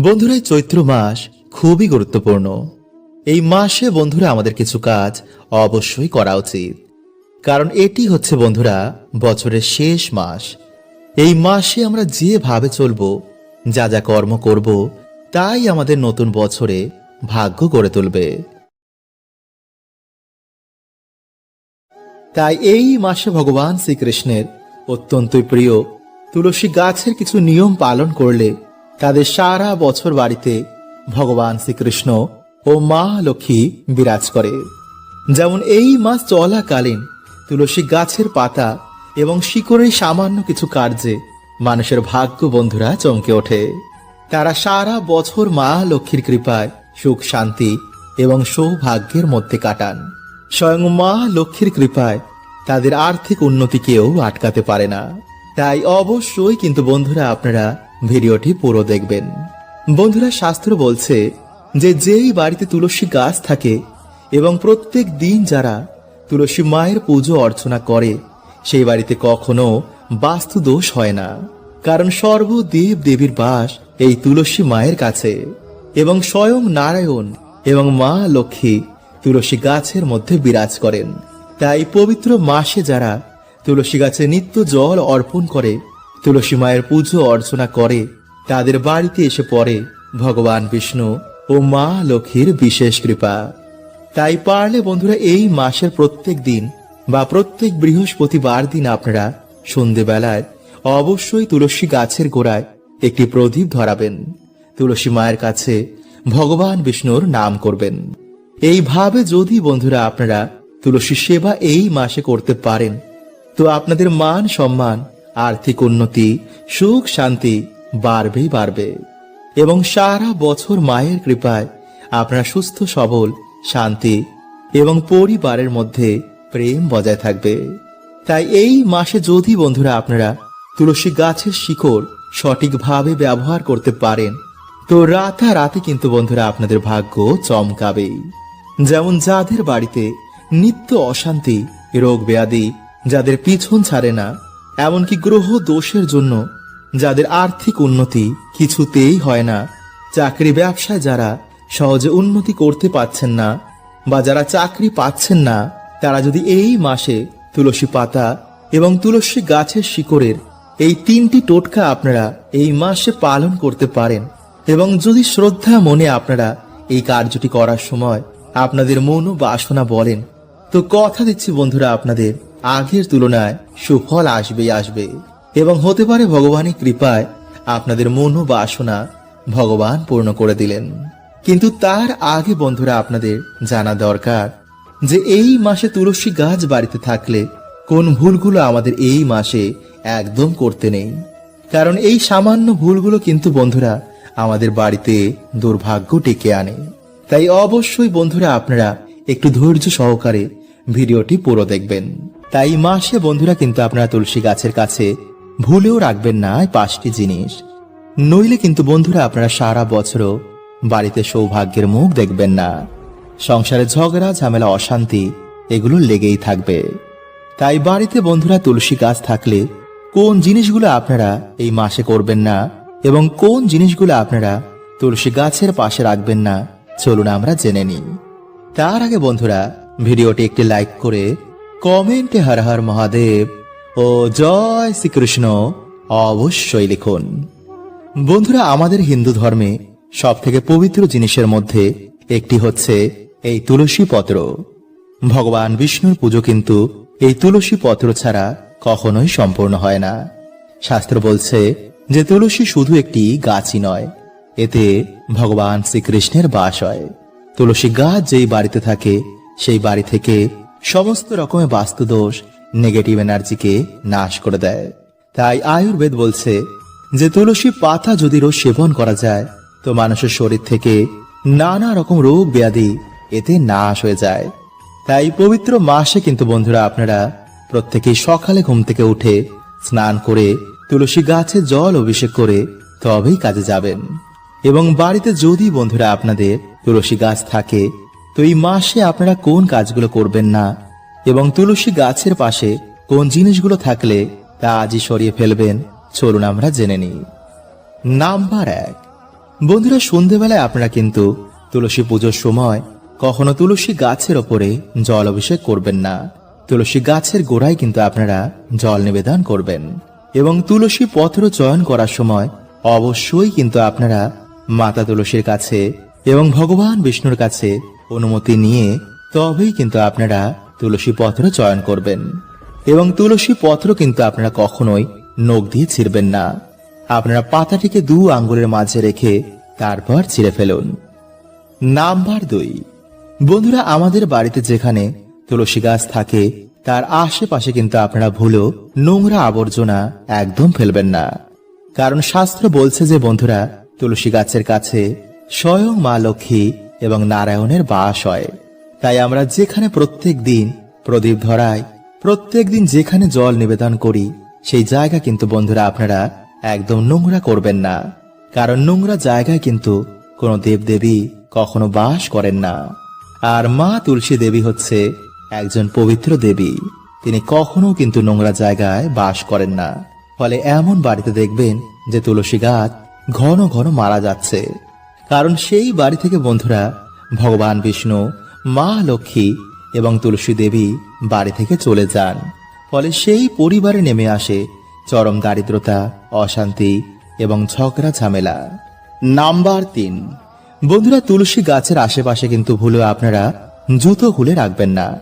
বন্ধুরা চৈত্র মাস খুবই গুরুত্বপূর্ণ। এই মাসে বন্ধুরা, আমাদের কিছু কাজ অবশ্যই করা উচিত। কারণ এটি হচ্ছে বন্ধুরা, বছরের শেষ মাস। এই মাসে আমরা যেভাবে চলবো, যা যা কর্ম করব, তাই আমাদের নতুন বছরে ভাগ্য গড়ে তুলবে। তাই এই মাসে ভগবান শ্রীকৃষ্ণের অত্যন্তই প্রিয়। তুলসী গাছের কিছু নিয়ম পালন করলে তাদের সারা বছর বাড়িতে ভগবান শ্রীকৃষ্ণ ও মা লক্ষ্মী বিরাজ করে। যেমন এই মাস চলাকালীন তুলসী গাছের পাতা এবং শিকড়ের সামান্য কিছু কার্যে মানুষের ভাগ্য বন্ধুরা চমকে ওঠে। তারা সারা বছর মা লক্ষ্মীর কৃপায় সুখ, শান্তি এবং সৌভাগ্যের মধ্যে কাটান। স্বয়ং মা লক্ষ্মীর কৃপায় তাদের আর্থিক উন্নতি কেউ আটকাতে পারে না। তাই অবশ্যই কিন্তু বন্ধুরা আপনারা ভিডিওটি পুরো দেখবেন। বন্ধুরা, শাস্ত্র বলছে যে যেই বাড়িতে তুলসী গাছ থাকে এবং প্রত্যেক দিন যারা তুলসী মায়ের পুজো অর্চনা করে, সেই বাড়িতে কখনো বাস্তু দোষ হয় না। কারণ সর্বদেব দেবীর বাস এই তুলসী মায়ের কাছে এবং স্বয়ং নারায়ণ এবং মা লক্ষ্মী তুলসী গাছের মধ্যে বিরাজ করেন। তাই পবিত্র মাসে যারা তুলসী গাছে নিত্য জল অর্পণ করে তুলসী মায়ের পুজো অর্চনা করে, তাদের বাড়িতে এসে পড়ে ভগবান বিষ্ণু ও মা লক্ষ্মীর বিশেষ কৃপা। তাই পারলে বন্ধুরা, এই মাসের প্রত্যেক দিন বা প্রত্যেক বৃহস্পতিবার দিন আপনারা সন্ধেবেলায় অবশ্যই তুলসী গাছের গোড়ায় একটি প্রদীপ ধরাবেন। তুলসী মায়ের কাছে ভগবান বিষ্ণুর নাম করবেন। এইভাবে যদি বন্ধুরা আপনারা তুলসী সেবা এই মাসে করতে পারেন, তো আপনাদের মান সম্মান আর্থিক উন্নতি, সুখ, শান্তি বাড়বেই বাড়বে। এবং সারা বছর মায়ের কৃপায় আপনারা সুস্থ, সবল, শান্তি এবং পরিবারের মধ্যে প্রেম বজায় থাকবে। তাই এই মাসে যদি বন্ধুরা আপনারা তুলসী গাছের শিকড় সঠিকভাবে ব্যবহার করতে পারেন, তো রাতারাতি কিন্তু বন্ধুরা আপনাদের ভাগ্য চমকাবেই যেমন যাদের বাড়িতে নিত্য অশান্তি, রোগ ব্যাধি, যাদের পিছন ছাড়ে না এমনকি গ্রহ দোষের জন্য যাদের আর্থিক উন্নতি কিছুতেই হয় না, চাকরি ব্যবসায় যারা সহজে উন্নতি করতে পাচ্ছেন না বা যারা চাকরি পাচ্ছেন না, তারা যদি এই মাসে তুলসী পাতা এবং তুলসী গাছের শিকড়ের এই তিনটি টোটকা আপনারা এই মাসে পালন করতে পারেন এবং যদি শ্রদ্ধা মনে আপনারা এই কার্যটি করার সময় আপনাদের মন বাসনা বলেন, তো কথা দিচ্ছি বন্ধুরা আপনাদের। আগের তুলনায় সুফল আসবেই আসবে। এবং হতে পারে ভগবানের কৃপায় আপনাদের মন বাসনা ভগবান পূর্ণ করে দিলেন। কিন্তু তার আগে বন্ধুরা আপনাদের জানা দরকার যে এই মাসে তুলসী গাছ বাড়িতে থাকলে কোন ভুলগুলো আমাদের এই মাসে একদম করতে নেই। কারণ এই সামান্য ভুলগুলো কিন্তু বন্ধুরা আমাদের বাড়িতে দুর্ভাগ্য ডেকে আনে। তাই অবশ্যই বন্ধুরা আপনারা একটু ধৈর্য সহকারে ভিডিওটি পুরো দেখবেন। তাই মাসে বন্ধুরা কিন্তু আপনারা তুলসী গাছের কাছে ভুলেও রাখবেন না পাঁচটি জিনিস। নইলে কিন্তু বন্ধুরা আপনারা সারা বছরও বাড়িতে সৌভাগ্যের মুখ দেখবেন না। সংসারে ঝগড়া, ঝামেলা, অশান্তি, এগুলো লেগেই থাকবে। তাই বাড়িতে বন্ধুরা তুলসী গাছ থাকলে কোন জিনিসগুলো আপনারা এই মাসে করবেন না এবং কোন জিনিসগুলো আপনারা তুলসী গাছের পাশে রাখবেন না, চলুন আমরা জেনে নিই। তার আগে বন্ধুরা, ভিডিওটি একটি লাইক করে কমেন্টে হর হর মহাদেব ও জয় শ্রীকৃষ্ণ অবশ্যই লিখুন। বন্ধুরা, আমাদের হিন্দু ধর্মে সব থেকে পবিত্র জিনিসের মধ্যে একটি হচ্ছে এই তুলসী পত্র। ভগবান বিষ্ণুর পুজো কিন্তু এই তুলসী পত্র ছাড়া কখনোই সম্পূর্ণ হয় না। শাস্ত্র বলছে যে তুলসী শুধু একটি গাছই নয়, এতে ভগবান শ্রীকৃষ্ণের বাস হয়। তুলসী গাছ যেই বাড়িতে থাকে, সেই বাড়ি থেকে সমস্ত রকমের বাস্তুদোষ নেগেটিভ এনার্জিকে নাশ করে দেয়। তাই আয়ুর্বেদ বলছে যে তুলসী পাতা যদি রোজ সেবন করা যায়, তো মানুষের শরীর থেকে নানা রকম রোগ ব্যাধি এতে নাশ হয়ে যায়। তাই পবিত্র মাসে কিন্তু বন্ধুরা আপনারা প্রত্যেকেই সকালে ঘুম থেকে উঠে স্নান করে তুলসী গাছে জল অভিষেক করে তবেই কাজে যাবেন। এবং বাড়িতে যদি বন্ধুরা আপনাদের তুলসী গাছ থাকে তো এই মাসে আপনারা কোন কাজগুলো করবেন না? এবং তুলসী গাছের পাশে কোন জিনিসগুলো থাকলে তা আজই সরিয়ে ফেলবেন? চলুন আমরা জেনে নিই। নাম্বার এক। বন্ধুরা, সন্ধেবেলায় আপনারা কিন্তু তুলসী পুজোর সময় কখনো তুলসী গাছের ওপরে জল অভিষেক করবেন না। তুলসী গাছের গোড়ায় কিন্তু আপনারা জল নিবেদন করবেন। এবং তুলসী পত্র চয়ন করার সময় অবশ্যই কিন্তু আপনারা মাতা তুলসীর কাছে এবং ভগবান বিষ্ণুর কাছে অনুমতি নিয়ে তবেই কিন্তু আপনারা তুলসী পত্র চয়ন করবেন। এবং তুলসী পত্র কিন্তু আপনারা কখনোই নখ দিয়ে ছিঁড়বেন না। আপনারা পাতাটিকে দু আঙ্গুলের মাঝে রেখে তারপর ছিঁড়ে ফেলুন। নাম্বার দুই। বন্ধুরা, আমাদের বাড়িতে যেখানে তুলসী গাছ থাকে, তার আশেপাশে কিন্তু আপনারা ভুলো নোংরা আবর্জনা একদম ফেলবেন না। কারণ শাস্ত্র বলছে যে, বন্ধুরা, তুলসী গাছের কাছে স্বয়ং মা লক্ষ্মী এবং নারায়ণের বাস হয়। তাই আমরা যেখানে প্রত্যেক দিন প্রদীপ ধরাই, প্রত্যেক দিন যেখানে জল নিবেদন করি, সেই জায়গা কিন্তু বন্ধুরা আপনারা একদম নোংরা করবেন না। কারণ নোংরা জায়গায় কিন্তু কোনো দেবদেবী কখনো বাস করেন না। আর মা তুলসী দেবী হচ্ছে একজন পবিত্র দেবী। তিনি কখনো কিন্তু নোংরা জায়গায় বাস করেন না। ফলে এমন বাড়িতে দেখবেন যে তুলসী গাছ ঘন ঘন মারা যাচ্ছে। কারণ সেই বাড়ি থেকে বন্ধুরা ভগবান বিষ্ণু, মা লক্ষ্মী এবং তুলসী দেবী বাড়ি থেকে চলে যান। ফলে সেই পরিবারে নেমে আসে চরম দারিদ্রতা, অশান্তি এবং ঝগড়া ঝামেলা। নাম্বার তিন। বন্ধুরা, তুলসী গাছের আশেপাশে কিন্তু ভুলে আপনারা জুতো খুলে রাখবেন না।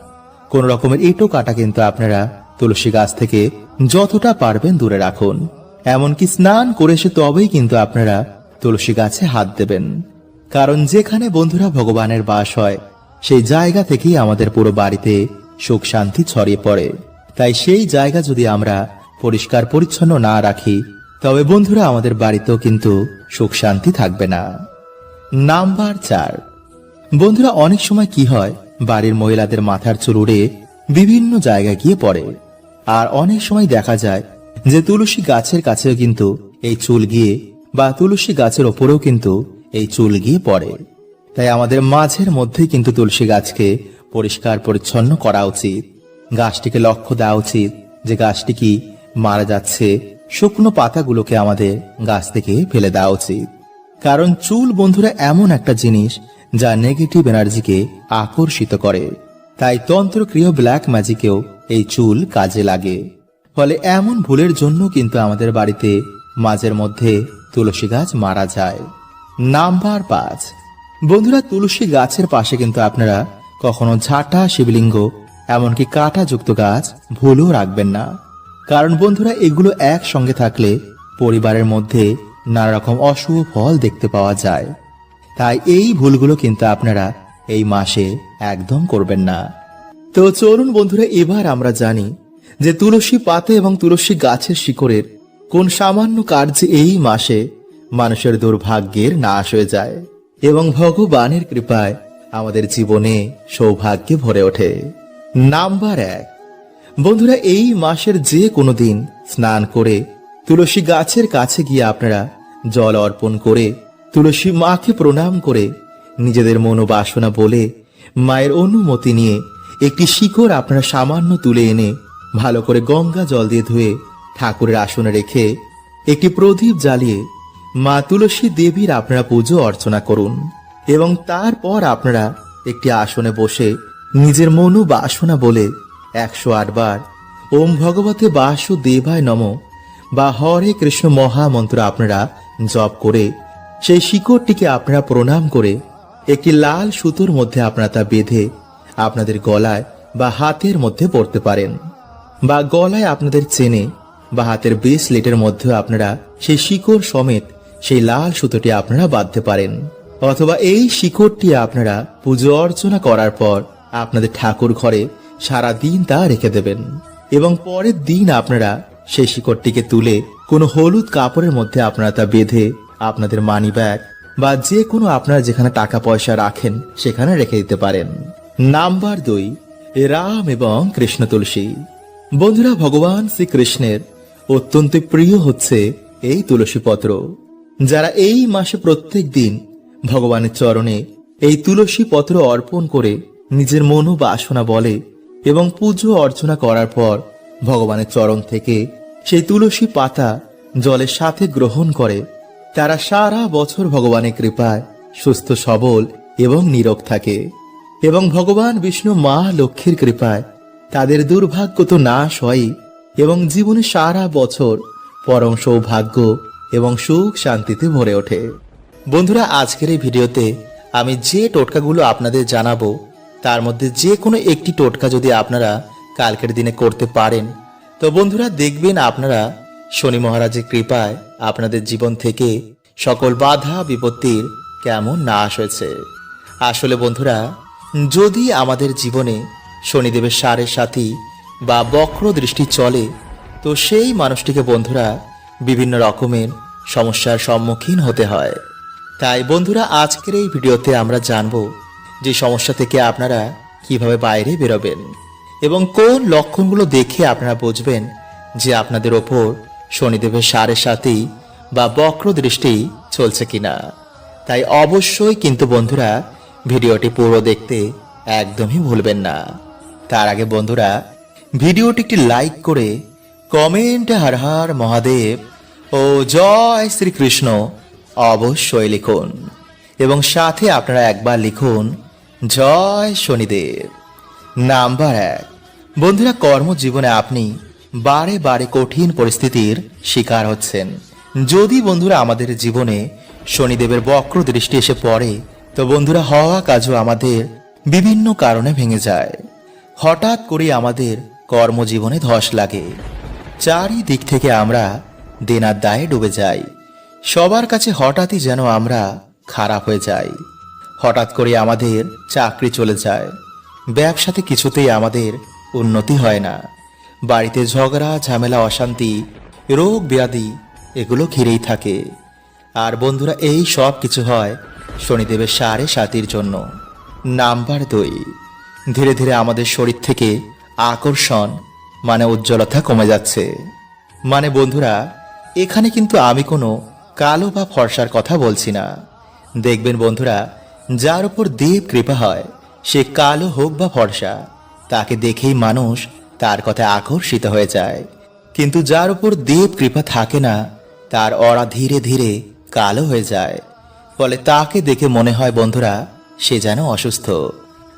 কোন রকমের ইটো কাটা কিন্তু আপনারা তুলসী গাছ থেকে যতটা পারবেন দূরে রাখুন। এমনকি স্নান করে এসে তবেই কিন্তু আপনারা তুলসী গাছে হাত দেবেন। কারণ যেখানে বন্ধুরা ভগবানের বাস হয়, সেই জায়গা থেকেই আমাদের পুরো বাড়িতে সুখ শান্তি ছড়িয়ে পড়ে। তাই সেই জায়গা যদি আমরা পরিষ্কার পরিচ্ছন্ন না রাখি, তবে বন্ধুরা আমাদের বাড়িতেও কিন্তু সুখ শান্তি থাকবে না। নাম্বার চার। বন্ধুরা, অনেক সময় কি হয়, বাড়ির মহিলাদের মাথার চুল উড়ে বিভিন্ন জায়গায় গিয়ে পড়ে। আর অনেক সময় দেখা যায় যে তুলসী গাছের কাছেও কিন্তু এই চুল গিয়ে বা তুলসী গাছের ওপরেও কিন্তু এই চুল গিয়ে পড়ে। তাই আমাদের মাঝের মধ্যেই কিন্তু তুলসী গাছকে পরিষ্কার পরিচ্ছন্ন করা উচিত। গাছটিকে লক্ষ্য দেওয়া উচিত যে গাছটি কি মারা যাচ্ছে। শুকনো পাতাগুলোকে আমাদের গাছ থেকে ফেলে দেওয়া উচিত। কারণ চুল বন্ধুরা এমন একটা জিনিস যা নেগেটিভ এনার্জিকে আকর্ষিত করে। তাই তন্ত্রক্রিয় ব্ল্যাক ম্যাজিকেও এই চুল কাজে লাগে। ফলে এমন ভুলের জন্য কিন্তু আমাদের বাড়িতে মাঝের মধ্যে তুলসী গাছ মারা যায়। নাম্বার পাঁচ। বন্ধুরা, তুলসী গাছের পাশে কিন্তু আপনারা কখনো ঝাঁটা, শিবলিঙ্গ, এমনকি কাঁটা যুক্ত গাছ ভুলও রাখবেন না। কারণ বন্ধুরা, এগুলো একসঙ্গে থাকলে পরিবারের মধ্যে নানা রকম অশুভ ফল দেখতে পাওয়া যায়। তাই এই ভুলগুলো কিন্তু আপনারা এই মাসে একদম করবেন না। তো চলুন বন্ধুরা, এবার আমরা জানি যে তুলসী পাতা এবং তুলসী গাছের শিকড়ের কোন সামান্য কার্যে এই মাসে মানুষের দুর্ভাগ্যের নাশ হয়ে যায় এবং ভগবানের কৃপায় আমাদের জীবনে সৌভাগ্যে ভরে ওঠে। নাম্বার এক। বন্ধুরা, এই মাসের যে কোনো দিন স্নান করে তুলসী গাছের কাছে গিয়ে আপনারা জল অর্পণ করে তুলসী মাকে প্রণাম করে নিজেদের মনোবাসনা বলে মায়ের অনুমতি নিয়ে একটি শিকড় আপনারা সামান্য তুলে এনে ভালো করে গঙ্গা জল দিয়ে ধুয়ে ঠাকুরের আসনে রেখে একটি প্রদীপ জ্বালিয়ে মা তুলসী দেবীর আপনারা পুজো অর্চনা করুন এবং তারপর আপনারা একটি আসনে বসে নিজের মনু বাসনা বলে একশো আটবার ওম ভগবতে বাসুদেবায় নম বা হরে কৃষ্ণ মহামন্ত্র আপনারা জপ করে সেই শিকড়টিকে আপনারা প্রণাম করে একটি লাল সুতোর মধ্যে আপনারা তা বেঁধে আপনাদের গলায় বা হাতের মধ্যে পড়তে পারেন বা গলায় আপনাদের চেনে বা হাতের ব্রেসলেটের মধ্যে আপনারা সেই শিকড় সমেত সেই লাল সুতোটি আপনারা বাঁধতে পারেন। অথবা এই শিকড়টি আপনারা পুজো অর্চনা করার পর আপনাদের ঠাকুর ঘরে সারা দিন তা রেখে দেবেন। এবং পরের দিন আপনারা সেই শিকড়টিকে তুলে কোনো হলুদ কাপড়ের মধ্যে আপনারা তা বেঁধে আপনাদের মানি ব্যাগ বা যে কোনো আপনারা যেখানে টাকা পয়সা রাখেন সেখানে রেখে দিতে পারেন। নাম্বার দুই, রাম এবং কৃষ্ণ তুলসী। বন্ধুরা, ভগবান শ্রীকৃষ্ণের অত্যন্ত প্রিয় হচ্ছে এই তুলসী পত্র। যারা এই মাসে প্রত্যেক দিন ভগবানের চরণে এই তুলসী পত্র অর্পণ করে নিজের মনোবাসনা বলে এবং পুজো অর্চনা করার পর ভগবানের চরণ থেকে সেই তুলসী পাতা জলের সাথে গ্রহণ করে, তারা সারা বছর ভগবানের কৃপায় সুস্থ, সবল এবং নীরব থাকে এবং ভগবান বিষ্ণু মা লক্ষ্মীর কৃপায় তাদের দুর্ভাগ্য তো নাশ হয় এবং জীবনে সারা বছর পরম সৌভাগ্য এবং সুখ শান্তিতে ভরে ওঠে। বন্ধুরা, আজকের এই ভিডিওতে আমি যে টোটকাগুলো আপনাদের জানাব, তার মধ্যে যে কোনো একটি টোটকা যদি আপনারা কালকের দিনে করতে পারেন, তো বন্ধুরা দেখবেন আপনারা শনি মহারাজের কৃপায় আপনাদের জীবন থেকে সকল বাধা বিপত্তির কেমন নাশ হয়েছে। আসলে বন্ধুরা, যদি আমাদের জীবনে শনিদেবের সারের সাথী বা বক্র দৃষ্টি চলে, তো সেই মানুষটিকে বন্ধুরা বিভিন্ন রকমের সমস্যার সম্মুখীন হতে হয়। তাই বন্ধুরা, আজকের এই ভিডিওতে আমরা জানব যে সমস্যা থেকে আপনারা কীভাবে বাইরে বেরোবেন এবং কোন লক্ষণগুলো দেখে আপনারা বুঝবেন যে আপনাদের ওপর শনিদেবের সারের সাথেই বা বক্র দৃষ্টি চলছে কিনা। তাই অবশ্যই কিন্তু বন্ধুরা, ভিডিওটি পুরো দেখতে একদমই ভুলবেন না। তার আগে বন্ধুরা ভিডিওটি একটি লাইক করে কমেন্টে, হর হর মহাদেব ও জয় শ্রীকৃষ্ণ অবশ্যই লিখুন। এবং সাথে আপনারা একবার লিখুন, জয় শনিদেব। নাম্বার এক। বন্ধুরা, কর্মজীবনে আপনি বারে বারে কঠিন পরিস্থিতির শিকার হচ্ছেন। যদি বন্ধুরা আমাদের জীবনে শনিদেবের বক্র দৃষ্টি এসে পড়ে, তো বন্ধুরা, হওয়া কাজও আমাদের বিভিন্ন কারণে ভেঙে যায়। হঠাৎ করে আমাদের কর্মজীবনে ধস লাগে। চারিদিক থেকে আমরা দেনার দায়ে ডুবে যাই। সবার কাছে হঠাৎই যেন আমরা খারাপ হয়ে যাই। হঠাৎ করে আমাদের চাকরি চলে যায়। ব্যবসাতে কিছুতেই আমাদের উন্নতি হয় না। বাড়িতে ঝগড়া, ঝামেলা, অশান্তি, রোগ, ব্যাধি এগুলো ঘিরেই থাকে। আর বন্ধুরা, এই সব কিছু হয় শনিদেবের সাড়ে সাতির জন্য। নাম্বার দুই। ধীরে ধীরে আমাদের শরীর থেকে আকর্ষণ মানে উজ্জ্বলতা কমে যাচ্ছে। মানে বন্ধুরা, এখানে কিন্তু আমি কোনো কালো বা ফর্সার কথা বলছি না। দেখবেন বন্ধুরা, যার উপর দেব কৃপা হয়, সে কালো হোক বা ফর্সা, তাকে দেখেই মানুষ তার কথায় আকর্ষিত হয়ে যায়। কিন্তু যার উপর দেব কৃপা থাকে না, তার অরা ধীরে ধীরে কালো হয়ে যায়। ফলে তাকে দেখে মনে হয় বন্ধুরা, সে যেন অসুস্থ।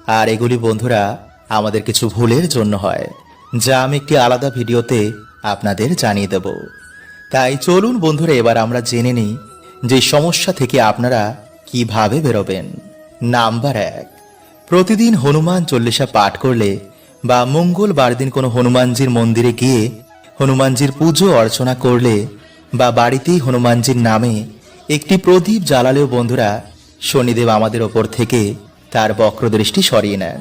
আর এগুলি বন্ধুরা আমাদের কিছু ভুলের জন্য হয়, যা আমি একটি আলাদা ভিডিওতে আপনাদের জানিয়ে দেব। তাই চলুন বন্ধুরা, এবার আমরা জেনে নিই যে সমস্যা থেকে আপনারা কীভাবে বেরোবেন। নাম্বার এক, প্রতিদিন হনুমান চল্লিশা পাঠ করলে বা মঙ্গলবার দিন কোনো হনুমানজির মন্দিরে গিয়ে হনুমানজির পুজো অর্চনা করলে বা বাড়িতেই হনুমানজির নামে একটি প্রদীপ জ্বালালেও বন্ধুরা, শনিদেব আমাদের ওপর থেকে তার বক্রদৃষ্টি সরিয়ে নেন।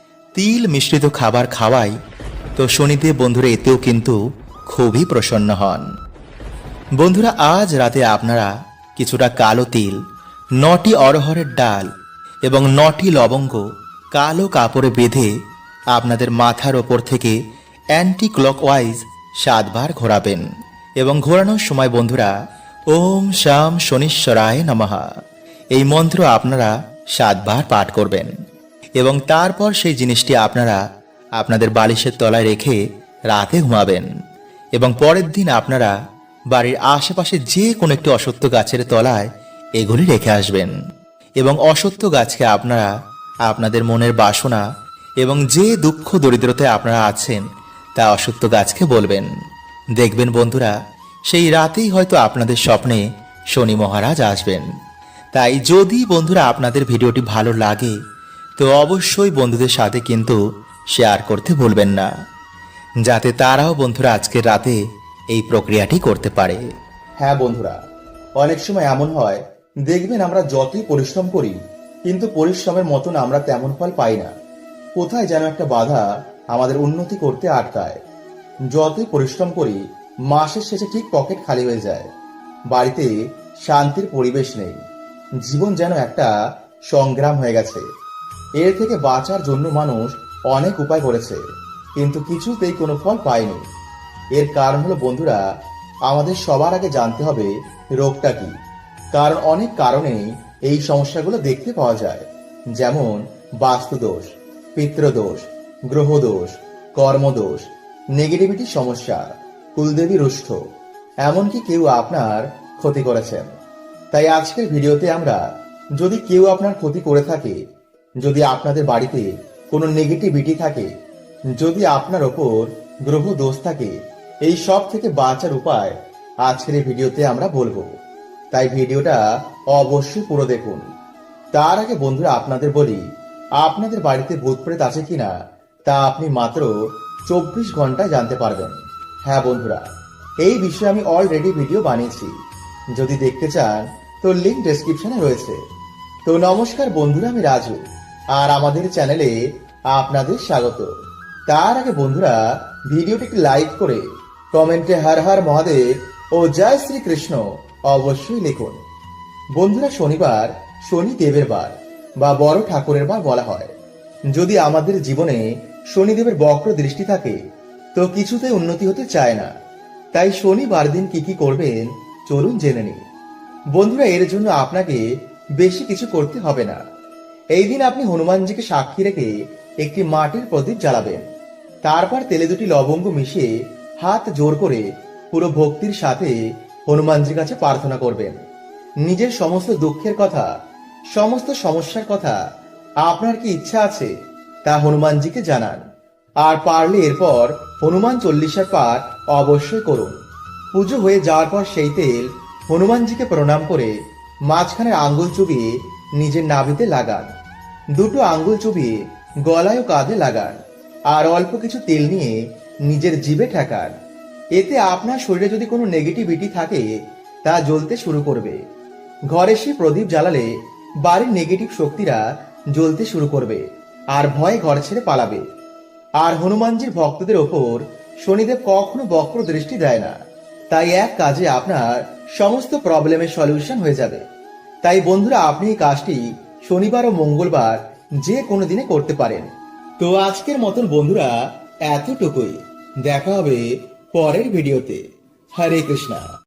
তিল মিশ্রিত খাবার খাওয়াই তো শনিদেব বন্ধুরা, এতেও কিন্তু খুবই প্রসন্ন হন। বন্ধুরা, আজ রাতে আপনারা কিছুটা কালো তিল, নটি অরহরের ডাল এবং নটি লবঙ্গ কালো কাপড়ে বেঁধে আপনাদের মাথার ওপর থেকে অ্যান্টি ক্লকওয়াইজ সাতবার ঘোরাবেন এবং ঘোরানোর সময় বন্ধুরা, ওম শাম শনিশ্বরায় নমহা এই মন্ত্র আপনারা সাতবার পাঠ করবেন। এবং তারপর সেই জিনিসটি আপনারা আপনাদের বালিশের তলায় রেখে রাতে ঘুমাবেন। এবং পরের দিন আপনারা বাড়ির আশেপাশে যে কোনো একটি অসত্য গাছের তলায় এগুলি রেখে আসবেন। এবং অসত্য গাছকে আপনারা আপনাদের মনের বাসনা এবং যে দুঃখ দরিদ্রতায় আপনারা আছেন, তা অসত্য গাছকে বলবেন। দেখবেন বন্ধুরা, সেই রাতেই হয়তো আপনাদের স্বপ্নে শনি মহারাজ আসবেন। তাই যদি বন্ধুরা আপনাদের ভিডিওটি ভালো লাগে তো অবশ্যই বন্ধুদের সাথে কিন্তু শেয়ার করতে ভুলবেন না, যাতে তারাও বন্ধুরা আজকের রাতে এই প্রক্রিয়াটি করতে পারে। হ্যাঁ বন্ধুরা, অনেক সময় এমন হয়, দেখবেন আমরা যতই পরিশ্রম করি, কিন্তু পরিশ্রমের মতন আমরা তেমন ফল পাই না। কোথায় যেন একটা বাধা আমাদের উন্নতি করতে আটকায়। যতই পরিশ্রম করি, মাসের শেষে ঠিক পকেট খালি হয়ে যায়। বাড়িতে শান্তির পরিবেশ নেই। জীবন যেন একটা সংগ্রাম হয়ে গেছে। এর থেকে বাঁচার জন্য মানুষ অনেক উপায় করেছে, কিন্তু কিছুতেই কোনো ফল পায়নি। এর কারণ হলো, বন্ধুরা, আমাদের সবার আগে জানতে হবে রোগটা কি। কারণ অনেক কারণেই এই সমস্যাগুলো দেখতে পাওয়া যায়। যেমন, বাস্তুদোষ পিতৃদোষ গ্রহদোষ, কর্মদোষ নেগেটিভিটি সমস্যা, কুলদেবী রুষ্ঠ, এমনকি কেউ আপনার ক্ষতি করেছেন। তাই আজকের ভিডিওতে আমরা যদি কেউ আপনার ক্ষতি করে থাকে যদি আপনাদের বাড়িতে কোনো নেগেটিভিটি থাকে, যদি আপনার ওপর গ্রহ দোষ থাকে, এই সব থেকে বাঁচার উপায় আজকের এই ভিডিওতে আমরা বলব। তাই ভিডিওটা অবশ্যই পুরো দেখুন। তার আগে বন্ধুরা আপনাদের বলি, আপনাদের বাড়িতে ভূত প্রেত আছে কিনা, তা আপনি মাত্র চব্বিশ ঘন্টায় জানতে পারবেন। হ্যাঁ বন্ধুরা, এই বিষয়ে আমি অলরেডি ভিডিও বানিয়েছি। যদি দেখতে চান, তো লিঙ্ক ডেসক্রিপশনে রয়েছে। তো নমস্কার বন্ধুরা, আমি রাজু। আর আমাদের চ্যানেলে আপনাদের স্বাগত। তার আগে বন্ধুরা ভিডিওটিকে লাইক করে কমেন্টে হর হর মহাদেব ও জয় শ্রীকৃষ্ণ অবশ্যই লিখুন। বন্ধুরা, শনিবার শনি দেবের বার বা বড় ঠাকুরের বার বলা হয়। যদি আমাদের জীবনে শনিদেবের বক্র দৃষ্টি থাকে, তো কিছুতে উন্নতি হতে চায় না। তাই শনিবার দিন কি কি করবেন, চলুন জেনে নিন বন্ধুরা, এর জন্য আপনাকে বেশি কিছু করতে হবে না। এই দিন আপনি হনুমানজিকে সাক্ষী রেখে একটি মাটির প্রদীপ জ্বালাবেন। তারপর তেলে দুটি লবঙ্গ মিশিয়ে হাত জোর করে পুরো ভক্তির সাথে হনুমানজির কাছে প্রার্থনা করবেন। নিজের সমস্ত দুঃখের কথা, সমস্ত সমস্যার কথা আপনার কি ইচ্ছা আছে তা হনুমানজিকে জানান। আর পারলে এরপর হনুমান চল্লিশের পাঠ অবশ্যই করুন। পুজো হয়ে যাওয়ার পর সেই তেল হনুমানজিকে প্রণাম করে মাঝখানের আঙ্গুল চুবিয়ে নিজের নাভিতে লাগান। দুটো আঙ্গুল চুবিয়ে গলায় ও কাঁধে লাগান, আর অল্প কিছু তেল নিয়ে নিজের জিভে ঠেকান। এতে আপনার শরীরে যদি কোনো নেগেটিভিটি থাকে, তা জ্বলতে শুরু করবে। ঘরে সে প্রদীপ জ্বালালে বাড়ির নেগেটিভ শক্তিরা জ্বলতে শুরু করবে, আর ভয়ে ঘর ছেড়ে পালাবে। আর হনুমানজির ভক্তদের ওপর শনিদেব কখনো বক্র দৃষ্টি দেয় না। তাই এক কাজে আপনার সমস্ত প্রবলেমের সলিউশন হয়ে যাবে। তাই বন্ধুরা, আপনি এই কাজটি শনিবার ও মঙ্গলবার যে কোনো দিনে করতে পারেন। তো আজকের মতন বন্ধুরা, এতটুকুই। দেখা হবে পরের ভিডিওতে। হরে কৃষ্ণা।